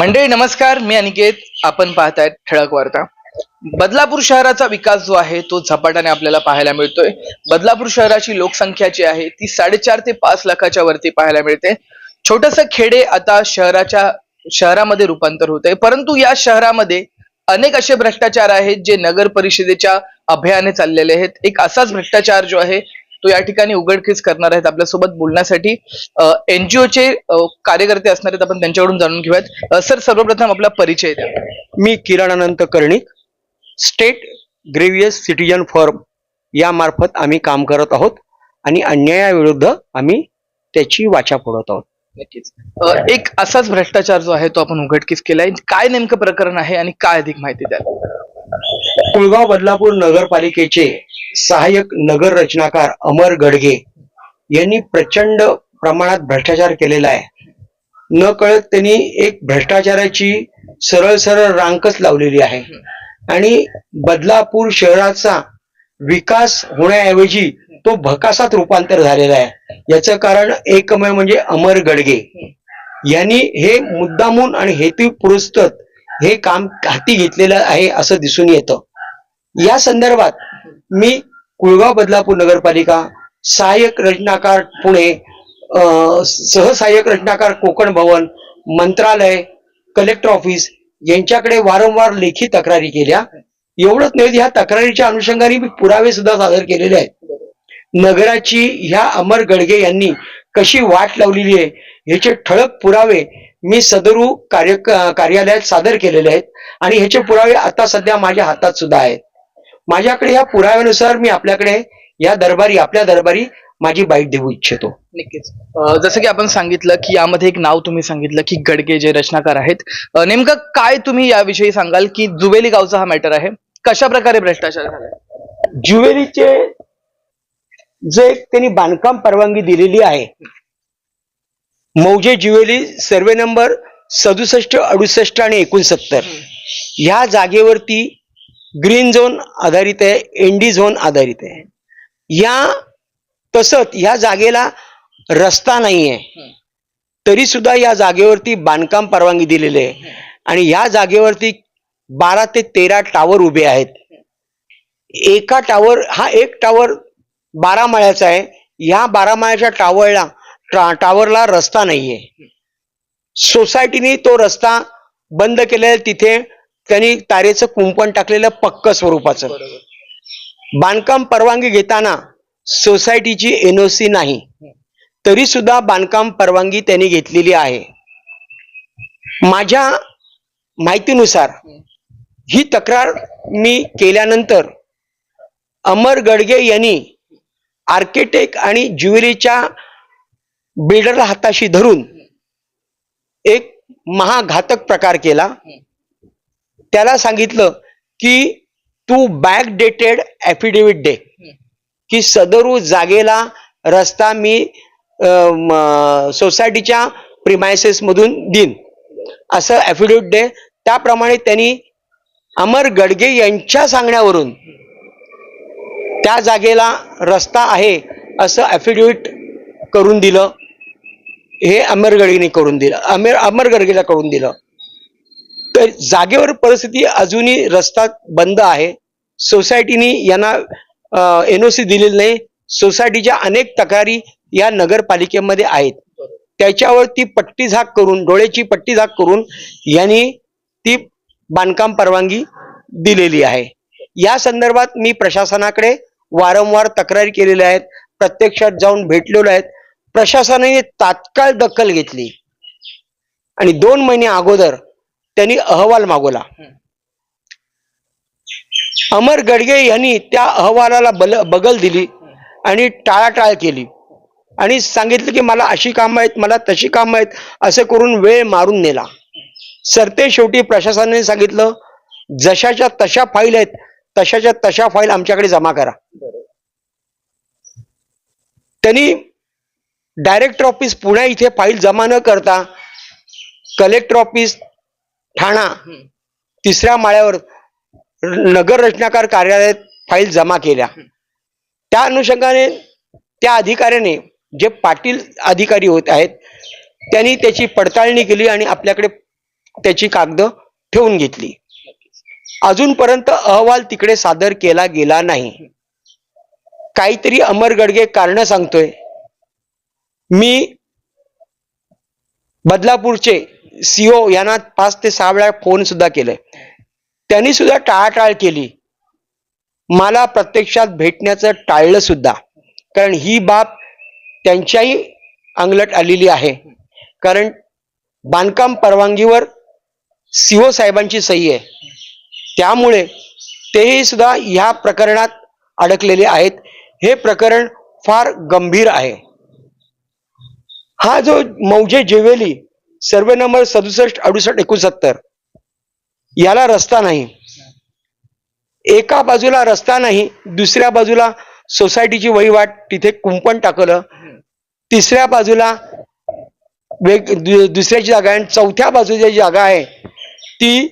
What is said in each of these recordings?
मंडळी नमस्कार. मी अनिकेत. आपण पाहतायत ठळक वार्ता. बदलापूर शहराचा विकास जो आहे तो झपाट्याने आपल्याला पाहायला मिळतोय. बदलापूर शहराची लोकसंख्या जी आहे ती साडेचार ते पाच लाखाच्या वरती पाहायला मिळते. छोटस खेडे आता शहराच्या शहरामध्ये रूपांतर होत आहे परंतु या शहरामध्ये अनेक असे भ्रष्टाचार आहेत जे नगर परिषदेच्या अभयाने चाललेले आहेत. एक असाच भ्रष्टाचार जो आहे तो या ठिकाणी उघडकीस करणार आहेत आपल्यासोबत बोलण्यासाठी. एनजीओचे कार्यकर्ते असणार आहेत आपण त्यांच्याकडून जाणून घेऊयात. सर सर्वप्रथम आपला परिचय द्या. मी Kiran Anant Karnik state grievous citizen form या मार्फत आम्ही काम करत आहोत आणि अन्यायाविरुद्ध आम्ही त्याची वाचा फोडत आहोत. नक्कीच. एक असाच भ्रष्टाचार जो आहे तो आपण उघडकीस केलाय. काय नेमकं प्रकरण आहे आणि काय अधिक माहिती द्याल? कुळगाव बदलापूर नगरपालिकेचे सहाय्यक नगर रचनाकार अमर गडगे यांनी प्रचंड प्रमाणात भ्रष्टाचार केलेला आहे. न कळत त्यांनी एक भ्रष्टाचाराची सरळ सरळ रांकच लावलेली आहे. आणि बदलापूर शहराचा विकास होण्याऐवजी तो भकासात रूपांतर झालेला आहे. याचं कारण एकमेव म्हणजे अमर गडगे. यांनी हे मुद्दामून आणि हेतुपुरस्तर हे काम हाती घेतलेलं आहे असं दिसून येतं. या संदर्भात मी कुळगाव बदलापूर नगरपालिका सहाय्यक रचनाकार पुणे अं, सहसहाय्यक रचनाकार कोकण भवन मंत्रालय कलेक्टर ऑफिस यांच्याकडे वारंवार लेखी तक्रारी केल्या. एवढंच नाही ह्या तक्रारीच्या अनुषंगाने मी पुरावे सुद्धा सादर केलेले आहेत. नगराची ह्या अमर गडगे यांनी कशी वाट लावलेली आहे ह्याचे ठळक पुरावे मी सदरू कार्य कार्यालयात सादर केलेले आहेत आणि ह्याचे पुरावे आता सध्या माझ्या हातात सुद्धा आहेत. माझ्याकडे या पुराव्यानुसार मी आपल्याकडे या दरबारी आपल्या दरबारी माझी बाईट देऊ इच्छितो. नक्कीच. जसं की आपण सांगितलं की यामध्ये एक नाव तुम्ही सांगितलं की गडके जे रचनाकार आहेत. नेमकं काय तुम्ही याविषयी सांगाल की जुवेली गावचा हा मॅटर आहे? कशा प्रकारे भ्रष्टाचार झाला? ज्वेलरीचे जे त्यांनी बांधकाम परवानगी दिलेली आहे. मौजे ज्युवेली सर्वे नंबर सदुसष्ट अडुसष्ट आणि एकोणसत्तर. ह्या जागेवरती ग्रीन झोन आधारित आहे एनडी झोन आधारित आहे. या तसंच ह्या जागेला रस्ता नाही आहे. तरी सुद्धा या जागेवरती बांधकाम परवानगी दिलेली आहे. आणि ह्या जागेवरती बारा ते तेरा टावर उभे आहेत. एका टावर हा एक टावर बारा माळ्याचा आहे. ह्या बारा माळ्याच्या टावरला टा- टावरला रस्ता नाहीये. सोसायटीने तो रस्ता बंद केलेला तिथे त्यांनी तारेचं कुंपण टाकलेलं पक्क स्वरूपाचं. बांधकाम परवानगी घेताना सोसायटीची एनओसी नाही. तरी सुद्धा बांधकाम परवानगी त्यांनी घेतलेली आहे. माझ्या माहितीनुसार ही तक्रार मी केल्यानंतर अमर गडगे यांनी आर्किटेक्ट आणि ज्वेलरीच्या बिल्डरला हाताशी धरून एक महाघातक प्रकार केला. त्याला सांगितलं की तू बॅक डेटेड ऍफिडेव्हिट दे. की सदरू जागेला रस्ता मी सोसायटीच्या प्रिमायसेस मधून देईन. असं ऍफिडेव्हिट दे. त्याप्रमाणे त्यांनी अमर गडगे यांच्या सांगण्यावरून त्या जागेला रस्ता आहे असं ॲफिडेविट करून दिलं. हे अमर गडगेने करून दिलं. अमेर अमर गडगेला करून दिलं. तर जागेवर परिस्थिती अजूनही रस्ता बंद आहे. सोसायटीने यांना एन ओ सी दिलेली नाही. सोसायटीच्या अनेक तक्रारी या नगरपालिकेमध्ये आहेत. त्याच्यावर ती पट्टी झाक करून डोळ्याची पट्टी झाक करून यांनी ती बांधकाम परवानगी दिलेली आहे. या संदर्भात मी प्रशासनाकडे वारंवार तक्रारी केलेल्या आहेत प्रत्यक्षात जाऊन भेटलेलो आहेत. प्रशासनाने तात्काळ दखल घेतली. आणि दोन महिने अगोदर त्यांनी अहवाल मागवला. अमर गडगे यांनी त्या अहवालाला बल बगल दिली आणि टाळाटाळ केली. आणि सांगितलं की मला अशी कामं आहेत मला तशी कामं आहेत असं करून वेळ मारून नेला. सरते शेवटी प्रशासनाने सांगितलं जशाच्या तशा फाईल आहेत तशाच्या तशा फाईल आमच्याकडे जमा करा. त्यांनी डायरेक्टर ऑफिस पुणे इथे फाईल जमा न करता कलेक्टर ऑफिस ठाणा तिसऱ्या माळ्यावर नगर रचनाकार कार्यालयात फाईल जमा केल्या. त्या अनुषंगाने त्या अधिकाऱ्याने जे पाटील अधिकारी होत आहेत त्यांनी त्याची पडताळणी केली आणि आपल्याकडे त्याची कागद ठेवून घेतली. अजूनपर्यंत अहवाल तिकडे सादर केला गेला नाही. काहीतरी अमर गडगे कारण सांगतोय. मी बदलापूरचे सीओ यांना पाच ते सहा वेळा फोन सुद्धा केले त्यांनी सुद्धा टाळाटाळ केली. मला प्रत्यक्षात भेटण्याचं टाळलं सुद्धा. कारण ही बाब त्यांच्याही अंगलट आलेली आहे. कारण बांधकाम परवानगीवर सीओ साहेबांची सही आहे. त्यामुळे तेही सुद्धा ह्या प्रकरणात अडकलेले आहेत. हे प्रकरण फार गंभीर आहे. हा जो मौजे जेवेली सर्वे नंबर सदुसष्ट अडुसष्ट एकोणसत्तर याला रस्ता नाही. एका बाजूला रस्ता नाही दुसऱ्या बाजूला सोसायटीची वहिवाट तिथे कुंपण टाकलं तिसऱ्या बाजूला वेग दुसऱ्याची जागा आहे आणि चौथ्या बाजूची जागा आहे ती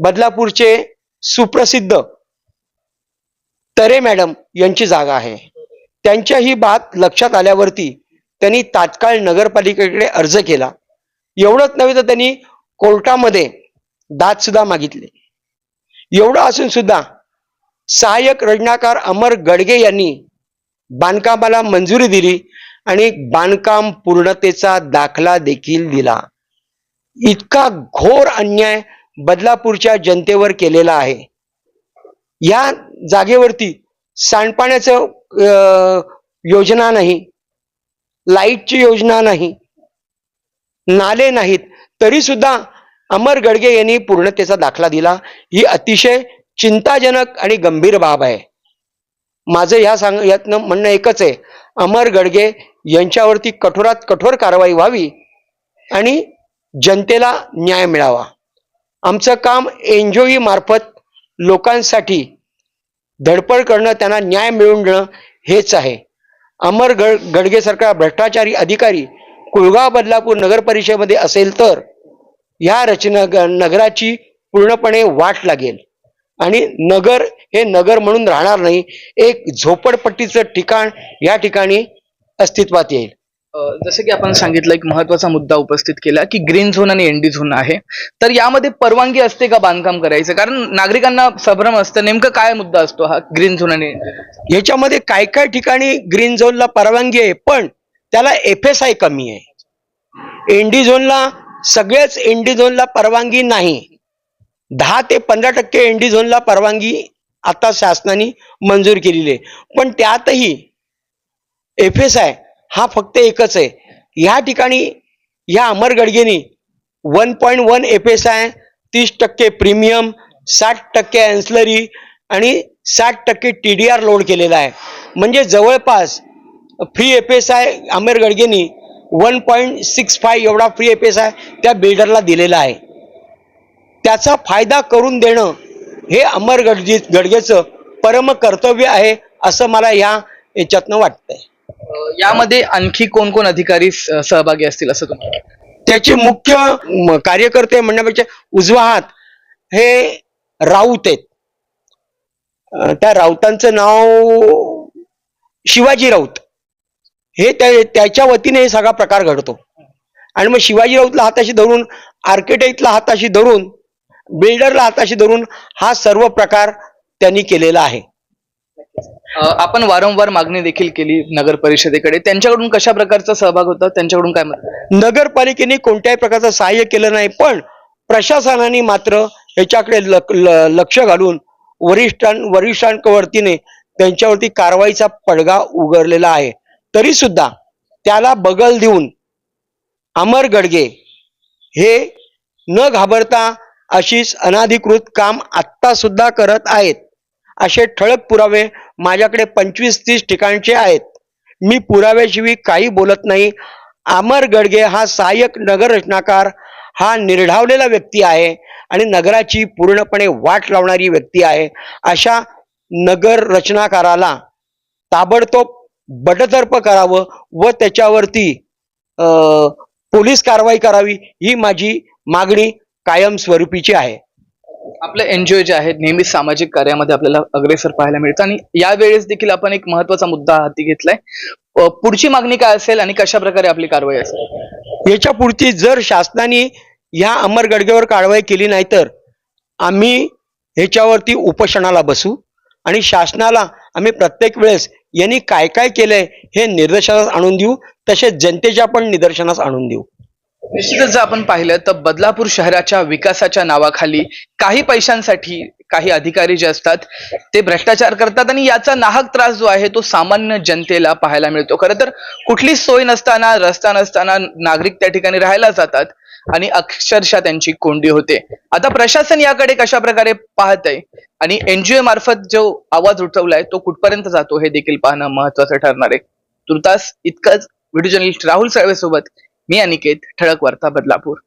बदलापूरचे सुप्रसिद्ध तरे मॅडम यांची जागा आहे. त्यांच्या ही बात लक्षात आल्यावरती त्यांनी तात्काळ नगरपालिकेकडे अर्ज केला. एवढंच नव्हे तर त्यांनी कोर्टामध्ये दाद सुद्धा मागितले. एवढं असून सुद्धा सहाय्यक रचनाकार अमर गडगे यांनी बांधकामाला मंजुरी दिली आणि बांधकाम पूर्णतेचा दाखला देखील दिला. इतका घोर अन्याय बदलापूरच्या जनतेवर केलेला आहे. या जागेवरती सांडपाण्याचं योजना नाही लाईटची योजना नाही नाले नाहीत तरी सुद्धा अमर गडगे यांनी पूर्णतेचा दाखला दिला. ही अतिशय चिंताजनक आणि गंभीर बाब आहे. माझं ह्या सांग यातनं म्हणणं एकच आहे. अमर गडगे यांच्यावरती कठोरात कठोर कारवाई व्हावी आणि जनतेला न्याय मिळावा. आमचं काम एनजीओई मार्फत लोकांसाठी धडपड करणं त्यांना न्याय मिळवून देणं हेच आहे. अमर गड गडगेसारखा भ्रष्टाचारी अधिकारी कुळगाव बदलापूर नगर परिषदेमध्ये असेल तर ह्या रचना ग- नगराची पूर्णपणे वाट लागेल. आणि नगर हे नगर म्हणून राहणार नाही एक झोपडपट्टीचं ठिकाण या ठिकाणी अस्तित्वात येईल. जसं की आपण सांगितलं एक महत्त्वाचा मुद्दा उपस्थित केला की ग्रीन झोन आणि एनडी झोन आहे. तर यामध्ये परवानगी असते का बांधकाम करायचं? कारण नागरिकांना संभ्रम असतं. नेमकं काय मुद्दा असतो हा ग्रीन झोन आणि याच्यामध्ये काय काय ठिकाणी ग्रीन झोनला परवानगी आहे पण त्याला एफ एस आय कमी आहे. एनडी झोनला सगळेच एनडी झोनला परवानगी नाही. दहा ते पंधरा टक्के एनडी झोनला परवानगी आता शासनाने मंजूर केलेली आहे. पण त्यातही एफ एस आय हा फक्त एकच आहे. ह्या ठिकाणी ह्या Amar Gadgeni one point one F S I तीस टक्के प्रीमियम साठ टक्के अँसलरी आणि साठ टक्के टी डी आर लोड केलेला आहे. म्हणजे जवळपास free F S I Amer Gadgeni one point six five एवढा फ्री एफ एस आय त्या बिल्डरला दिलेला आहे. त्याचा फायदा करून देणं हे अमर गडगे गडगेचं परम कर्तव्य आहे असं मला ह्या याच्यातनं वाटतंय. यामध्ये आणखी कोण कोण अधिकारी सहभागी असतील असं तुम्हाला त्याचे मुख्य कार्यकर्ते म्हणण्यापेक्षा उजवा हात हे राऊत आहेत. त्या राऊतांचं नाव शिवाजी राऊत. हे त्या- त्याच्या वतीने हे सगळा प्रकार घडतो. आणि मग शिवाजी राऊतला हाताशी धरून आर्किटेक्टला हाताशी धरून बिल्डरला हाताशी धरून हा सर्व प्रकार त्यांनी केलेला आहे. आपण वारंवार मागणी देखील केली नगर परिषदेकडे त्यांच्याकडून कशा प्रकारचा सहभाग होता? त्यांच्याकडून काय नगरपालिकेने कोणत्याही प्रकारचं सहाय्य केलं नाही पण प्रशासनाने मात्र याच्याकडे ल- लक्ष घालून वरिष्ठां वरिष्ठांकवरतीने त्यांच्यावरती कारवाईचा पडगा उघडलेला आहे. तरी सुद्धा त्याला बगल देऊन अमर गडगे हे न घाबरता अशीच अनाधिकृत काम आत्ता सुद्धा करत आहेत. असे ठळक पुरावे माझ्याकडे पंचवीस तीस ठिकाणचे आहेत. मी पुराव्याशिवाय काही बोलत नाही. अमर गडगे हा सहाय्यक नगर रचनाकार हा निर्ढावलेला व्यक्ती आहे आणि नगराची पूर्णपणे वाट लावणारी व्यक्ती आहे. अशा नगर रचनाकाराला ताबडतोब बटतर्प करावं व त्याच्यावरती पोलीस कारवाई करावी ही माझी मागणी कायमस्वरूपीची आहे. आपले एनजीओ जे आहेत नेहमी सामाजिक कार्यामध्ये आपल्याला अग्रेसर पाहायला मिळतं. आणि यावेळेस देखील आपण एक महत्त्वाचा मुद्दा हाती घेतलाय. पुढची मागणी काय असेल आणि कशा प्रकारे आपली कारवाई असेल? याच्या पुढची जर शासनाने ह्या अमर गडगेवर कारवाई केली नाही तर आम्ही ह्याच्यावरती उपोषणाला बसू आणि शासनाला आम्ही प्रत्येक वेळेस यांनी काय काय केलंय हे निदर्शनास आणून देऊ तसेच जनतेच्या पण निदर्शनास आणून देऊ. निश्चितच जर आपण पाहिलं तर बदलापूर शहराच्या विकासाच्या नावाखाली काही पैशांसाठी काही अधिकारी जे असतात ते भ्रष्टाचार करतात आणि याचा नाहक त्रास जो आहे तो सामान्य जनतेला पाहायला मिळतो. खरं तर कुठलीच सोय नसताना रस्ता नसताना नागरिक त्या ठिकाणी राहायला जातात आणि अक्षरशः त्यांची कोंडी होते. आता प्रशासन याकडे कशा प्रकारे पाहत आहे आणि एनजीओ मार्फत जो आवाज उठवलाय तो कुठपर्यंत जातो हे देखील पाहणं महत्वाचं ठरणार आहे. तुर्तास इतकंच. व्हिडिओ जर्नलिस्ट राहुल साळवे सोबत मी अनिकेत ठळक वार्ता बदलापूर.